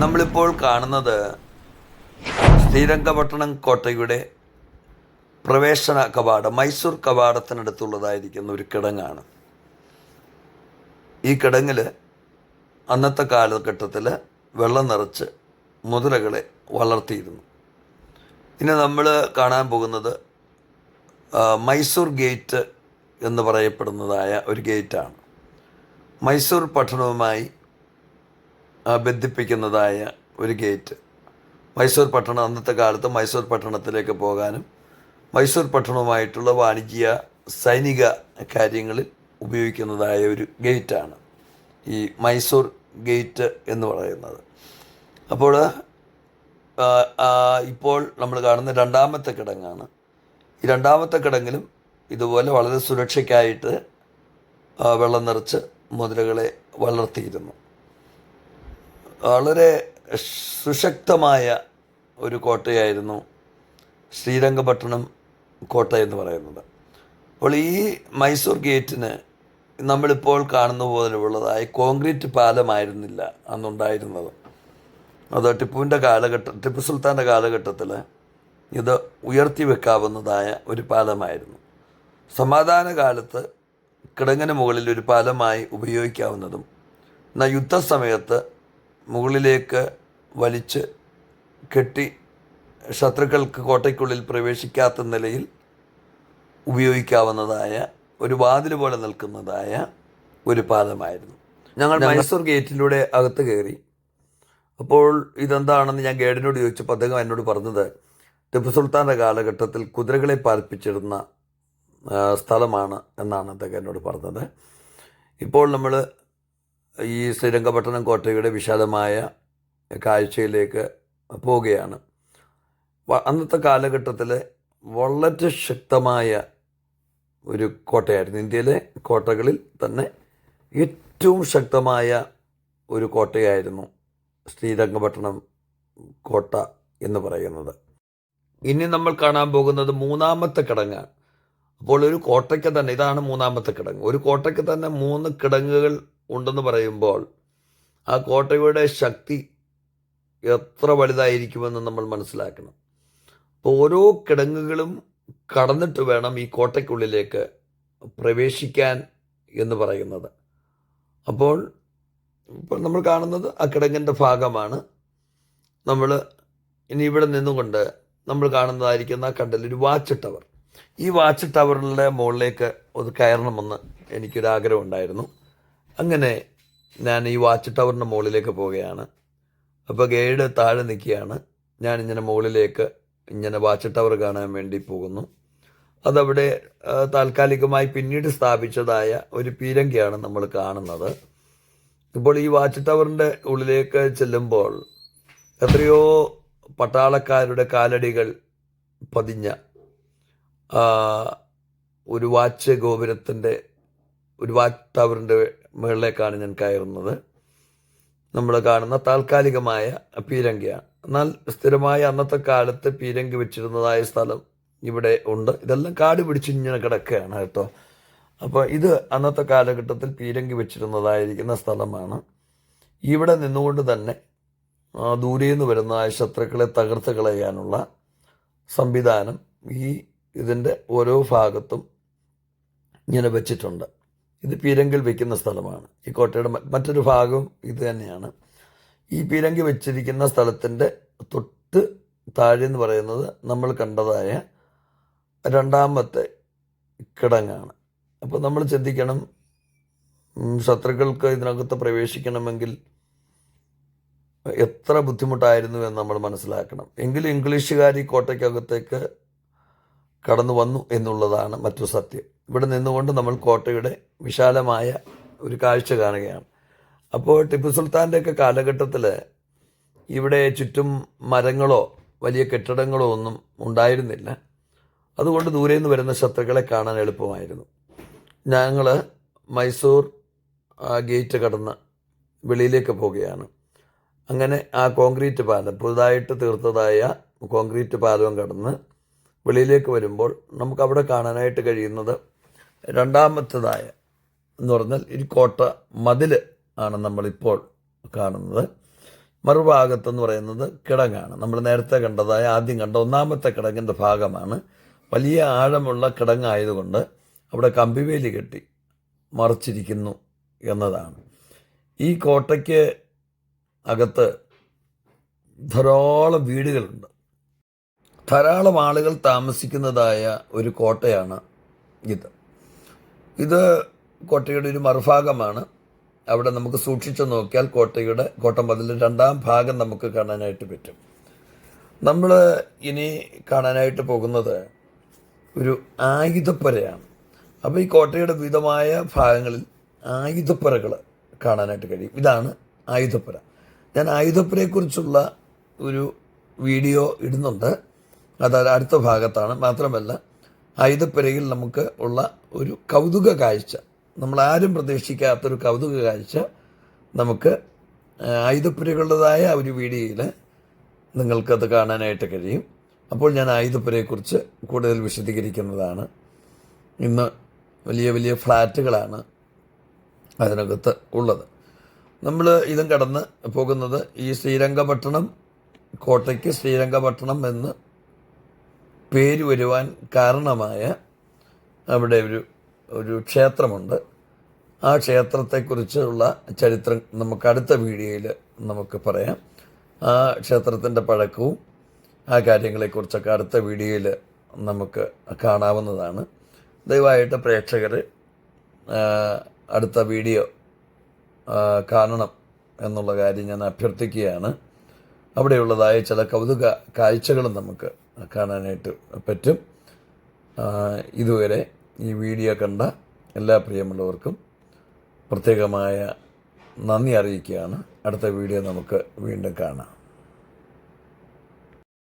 നമ്മളിപ്പോൾ കാണുന്നത് ശ്രീരംഗപട്ടണം കോട്ടയുടെ പ്രവേശന കവാടം മൈസൂർ കവാടത്തിനടുത്തുള്ളതായിരിക്കുന്ന ഒരു കിടങ്ങാണ്. ഈ കിടങ്ങിൽ അന്നത്തെ കാലഘട്ടത്തിൽ വെള്ളം നിറച്ച് മുതലകളെ വളർത്തിയിരുന്നു. ഇനി നമ്മൾ കാണാൻ പോകുന്നത് മൈസൂർ ഗേറ്റ് എന്ന് പറയപ്പെടുന്നതായ ഒരു ഗേറ്റാണ്. മൈസൂർ പട്ടണവുമായി ബന്ധിപ്പിക്കുന്നതായ ഒരു ഗേറ്റ്. മൈസൂർ പട്ടണം അന്നത്തെ കാലത്ത് മൈസൂർ പട്ടണത്തിലേക്ക് പോകാനും മൈസൂർ പട്ടണവുമായിട്ടുള്ള വാണിജ്യ സൈനിക കാര്യങ്ങളിൽ ഉപയോഗിക്കുന്നതായ ഒരു ഗേറ്റാണ് ഈ മൈസൂർ ഗേറ്റ് എന്ന് പറയുന്നത്. അപ്പോൾ ഇപ്പോൾ നമ്മൾ കാണുന്ന രണ്ടാമത്തെ കിടങ്ങാണ്. ഈ രണ്ടാമത്തെ കിടങ്ങിലും ഇതുപോലെ വളരെ സുരക്ഷയ്ക്കായിട്ട് വെള്ളം നിറച്ച് മുതലകളെ വളർത്തിയിരുന്നു. വളരെ സുശക്തമായ ഒരു കോട്ടയായിരുന്നു ശ്രീരംഗപട്ടണം കോട്ട എന്ന് പറയുന്നത്. അപ്പോൾ ഈ മൈസൂർ ഗേറ്റിന് നമ്മളിപ്പോൾ കാണുന്ന പോലുള്ളതായ കോൺക്രീറ്റ് പാലമായിരുന്നില്ല അന്നുണ്ടായിരുന്നത്. അത് ടിപ്പുവിന്റെ കാലഘട്ടം ടിപ്പു സുൽത്താന്റെ കാലഘട്ടത്തിൽ ഇത് ഉയർത്തി വെക്കാവുന്നതായ ഒരു പാലമായിരുന്നു. സമാധാന കാലത്ത് കിടങ്ങിന് മുകളിൽ ഒരു പാലമായി ഉപയോഗിക്കാവുന്നതും എന്നാൽ യുദ്ധസമയത്ത് മുകളിലേക്ക് വലിച്ച് കെട്ടി ശത്രുക്കൾക്ക് കോട്ടയ്ക്കുള്ളിൽ പ്രവേശിക്കാത്ത നിലയിൽ ഉപയോഗിക്കാവുന്നതായ ഒരു വാതിൽ പോലെ നിൽക്കുന്നതായ ഒരു പാലമായിരുന്നു. ഞങ്ങൾ മൈസൂർ ഗേറ്റിലൂടെ അകത്ത് കയറി. അപ്പോൾ ഇതെന്താണെന്ന് ഞാൻ ഗൈഡിനോട് ചോദിച്ചപ്പോൾ അദ്ദേഹം എന്നോട് പറഞ്ഞത് ടിപ്പു സുൽത്താന്റെ കാലഘട്ടത്തിൽ കുതിരകളെ പാൽപ്പിച്ചിരുന്ന സ്ഥലമാണ് എന്നാണ് അദ്ദേഹം എന്നോട് പറഞ്ഞത്. ഇപ്പോൾ നമ്മൾ ഈ ശ്രീരംഗപട്ടണം കോട്ടയുടെ വിശാലമായ കാഴ്ചയിലേക്ക് പോവുകയാണ്. അന്നത്തെ കാലഘട്ടത്തിൽ വളരെ ശക്തമായ ഒരു കോട്ടയായിരുന്നു. ഇന്ത്യയിലെ കോട്ടകളിൽ തന്നെ ഏറ്റവും ശക്തമായ ഒരു കോട്ടയായിരുന്നു ശ്രീരംഗപട്ടണം കോട്ട എന്ന് പറയുന്നത്. ഇനി നമ്മൾ കാണാൻ പോകുന്നത് മൂന്നാമത്തെ കിടങ്ങ് അപ്പോൾ ഒരു കോട്ടയ്ക്ക് തന്നെ ഇതാണ് മൂന്നാമത്തെ കിടങ്ങ്. ഒരു കോട്ടയ്ക്ക് തന്നെ മൂന്ന് കിടങ്ങുകൾ ഉണ്ടെന്ന് പറയുമ്പോൾ ആ കോട്ടയുടെ ശക്തി എത്ര വലുതായിരിക്കുമെന്ന് നമ്മൾ മനസ്സിലാക്കണം. അപ്പോൾ ഓരോ കിടങ്ങുകളും കടന്നിട്ട് വേണം ഈ കോട്ടയ്ക്കുള്ളിലേക്ക് പ്രവേശിക്കാൻ എന്ന് പറയുന്നത്. അപ്പോൾ ഇപ്പോൾ നമ്മൾ കാണുന്നത് ആ കിടങ്ങിന്റെ ഭാഗമാണ്. നമ്മൾ ഇനി ഇവിടെ നിന്നുകൊണ്ട് നമ്മൾ കാണുന്നതായിരിക്കുന്ന കണ്ടലൊരു വാച്ച് ടവർ. ഈ വാച്ച് ടവറിന്റെ മുകളിലേക്ക് ഒന്ന് കയറണമെന്ന് എനിക്കൊരാഗ്രഹം ഉണ്ടായിരുന്നു. അങ്ങനെ ഞാൻ ഈ വാച്ച് ടവറിന്റെ മുകളിലേക്ക് പോവുകയാണ്. അപ്പോൾ ഗൈഡ് താഴെ നിൽക്കുകയാണ്. ഞാനിങ്ങനെ മുകളിലേക്ക് ഇങ്ങനെ വാച്ച് ടവർ കാണാൻ വേണ്ടി പോകുന്നു. അതവിടെ താൽക്കാലികമായി പിന്നീട് സ്ഥാപിച്ചതായ ഒരു പീരങ്കിയാണ് നമ്മൾ കാണുന്നത്. ഇപ്പോൾ ഈ വാച്ച് ടവറിന്റെ ഉള്ളിലേക്ക് ചെല്ലുമ്പോൾ എത്രയോ പട്ടാളക്കാരുടെ കാലടികൾ പതിഞ്ഞ ഒരു വാച്ച് ഗോപുരത്തിന്റെ ഒരു വാച്ച് ടവറിന്റെ മുകളിലേക്കാണ് ഞാൻ കയറുന്നത്. നമ്മൾ കാണുന്ന താൽക്കാലികമായ പീരങ്കിയാണ്. എന്നാൽ സ്ഥിരമായ അന്നത്തെ കാലത്ത് പീരങ്കി വെച്ചിരുന്നതായ സ്ഥലം ഇവിടെ ഉണ്ട്. ഇതെല്ലാം കാട് പിടിച്ചിങ്ങനെ കിടക്കുകയാണ് കേട്ടോ. അപ്പോൾ ഇത് അന്നത്തെ കാലഘട്ടത്തിൽ പീരങ്കി വെച്ചിരുന്നതായിരിക്കുന്ന സ്ഥലമാണ്. ഇവിടെ നിന്നുകൊണ്ട് തന്നെ ദൂരെ നിന്ന് വരുന്ന ശത്രുക്കളെ തകർത്ത് കളയാനുള്ള സംവിധാനം ഈ ഇതിന്റെ ഓരോ ഭാഗത്തും ഇങ്ങനെ വെച്ചിട്ടുണ്ട്. ഇത് പീരങ്കിൽ വെക്കുന്ന സ്ഥലമാണ്. ഈ കോട്ടയുടെ മറ്റൊരു ഭാഗവും ഇത് തന്നെയാണ്. ഈ പീരങ്കി വെച്ചിരിക്കുന്ന സ്ഥലത്തിന്റെ തൊട്ട് താഴെ എന്ന് പറയുന്നത് നമ്മൾ കണ്ടതായ രണ്ടാമത്തെ കിടങ്ങാണ്. അപ്പോൾ നമ്മൾ ചിന്തിക്കണം ശത്രുക്കൾക്ക് ഇതിനകത്ത് പ്രവേശിക്കണമെങ്കിൽ എത്ര ബുദ്ധിമുട്ടായിരുന്നു എന്ന് നമ്മൾ മനസ്സിലാക്കണം. എങ്കിലും ഇംഗ്ലീഷുകാർ ഈ കോട്ടയ്ക്കകത്തേക്ക് കടന്നു വന്നു എന്നുള്ളതാണ് മറ്റു സത്യം. ഇവിടെ നിന്നുകൊണ്ട് നമ്മൾ കോട്ടയുടെ വിശാലമായ ഒരു കാഴ്ച കാണുകയാണ്. അപ്പോൾ ടിപ്പു സുൽത്താന്റെയൊക്കെ കാലഘട്ടത്തിൽ ഇവിടെ ചുറ്റും മരങ്ങളോ വലിയ കെട്ടിടങ്ങളോ ഒന്നും ഉണ്ടായിരുന്നില്ല. അതുകൊണ്ട് ദൂരെ നിന്ന് വരുന്ന ശത്രുക്കളെ കാണാൻ എളുപ്പമായിരുന്നു. ഞങ്ങൾ മൈസൂർ ഗേറ്റ് കടന്ന് വെളിയിലേക്ക് പോവുകയാണ് അങ്ങനെ ആ കോൺക്രീറ്റ് പാലം പുതുതായിട്ട് തീർത്തതായ കോൺക്രീറ്റ് പാലം കടന്ന് വെളിയിലേക്ക് വരുമ്പോൾ നമുക്ക് അവിടെ കാണാനായിട്ട് കഴിയുന്നത് രണ്ടാമത്തേതായ എന്ന് പറഞ്ഞാൽ ഈ കോട്ട മതിൽ ആണ് നമ്മളിപ്പോൾ കാണുന്നത്. മറുഭാഗത്തെന്ന് പറയുന്നത് കിടങ്ങാണ്. നമ്മൾ നേരത്തെ കണ്ടതായ ആദ്യം കണ്ട ഒന്നാമത്തെ കിടങ്ങിന്റെ ഭാഗമാണ്. വലിയ ആഴമുള്ള കിടങ്ങായതുകൊണ്ട് അവിടെ കമ്പിവേലി കെട്ടി മറച്ചിരിക്കുന്നു എന്നതാണ്. ഈ കോട്ടയ്ക്ക് അകത്ത് ധാരാളം വീടുകളുണ്ട്. ധാരാളം ആളുകൾ താമസിക്കുന്നതായ ഒരു കോട്ടയാണ് ഇത്. ഇത് കോട്ടയുടെ ഒരു മറുഭാഗമാണ്. അവിടെ നമുക്ക് സൂക്ഷിച്ചു നോക്കിയാൽ കോട്ടയുടെ കോട്ടമതിലിന്റെ രണ്ടാം ഭാഗം നമുക്ക് കാണാനായിട്ട് പറ്റും. നമ്മൾ ഇനി കാണാനായിട്ട് പോകുന്നത് ഒരു ആയുധപ്പുരയാണ്. അപ്പോൾ ഈ കോട്ടയുടെ വിവിധമായ ഭാഗങ്ങളിൽ ആയുധപ്പുരകൾ കാണാനായിട്ട് കഴിയും. ഇതാണ് ആയുധപ്പുര. ഞാൻ ആയുധപ്പുരയെക്കുറിച്ചുള്ള ഒരു വീഡിയോ ഇടുന്നുണ്ട്. അത് അടുത്ത ഭാഗത്താണ്. മാത്രമല്ല ആയുധപ്പുരയിൽ നമുക്ക് ഉള്ള ഒരു കൗതുക കാഴ്ച നമ്മൾ ആരും പ്രതീക്ഷിക്കാത്തൊരു കൗതുക കാഴ്ച നമുക്ക് ആയുധപ്പുരകളുടേതായ ഒരു വീഡിയോയിൽ നിങ്ങൾക്കത് കാണാനായിട്ട് കഴിയും. അപ്പോൾ ഞാൻ ആയുധപ്പുരയെക്കുറിച്ച് കൂടുതൽ വിശദീകരിക്കുന്നതാണ്. ഇന്ന് വലിയ വലിയ ഫ്ലാറ്റുകളാണ് അതിനകത്ത് ഉള്ളത്. നമ്മൾ ഇതും കടന്ന് പോകുന്നത് ഈ ശ്രീരംഗപട്ടണം കോട്ടയ്ക്ക് ശ്രീരംഗപട്ടണം എന്ന് പേര് വരുവാൻ കാരണമായ അവിടെ ഒരു ഒരു ക്ഷേത്രമുണ്ട്. ആ ക്ഷേത്രത്തെക്കുറിച്ചുള്ള ചരിത്രം നമുക്ക് അടുത്ത വീഡിയോയിൽ നമുക്ക് പറയാം. ആ ക്ഷേത്രത്തിന്റെ പഴക്കവും ആ കാര്യങ്ങളെക്കുറിച്ചൊക്കെ അടുത്ത വീഡിയോയിൽ നമുക്ക് കാണാവുന്നതാണ്. ദയവായിട്ട് പ്രേക്ഷകർ അടുത്ത വീഡിയോ കാണണം എന്നുള്ള കാര്യം ഞാൻ അഭ്യർത്ഥിക്കുകയാണ്. അവിടെയുള്ളതായ ചില കൗതുക കാഴ്ചകളും നമുക്ക് കാണാനായിട്ട് പറ്റും. ഇതുവരെ ഈ വീഡിയോ കണ്ട എല്ലാ പ്രിയമുള്ളവർക്കും പ്രത്യേകമായ നന്ദി അറിയിക്കുകയാണ്. അടുത്ത വീഡിയോ നമുക്ക് വീണ്ടും കാണാം.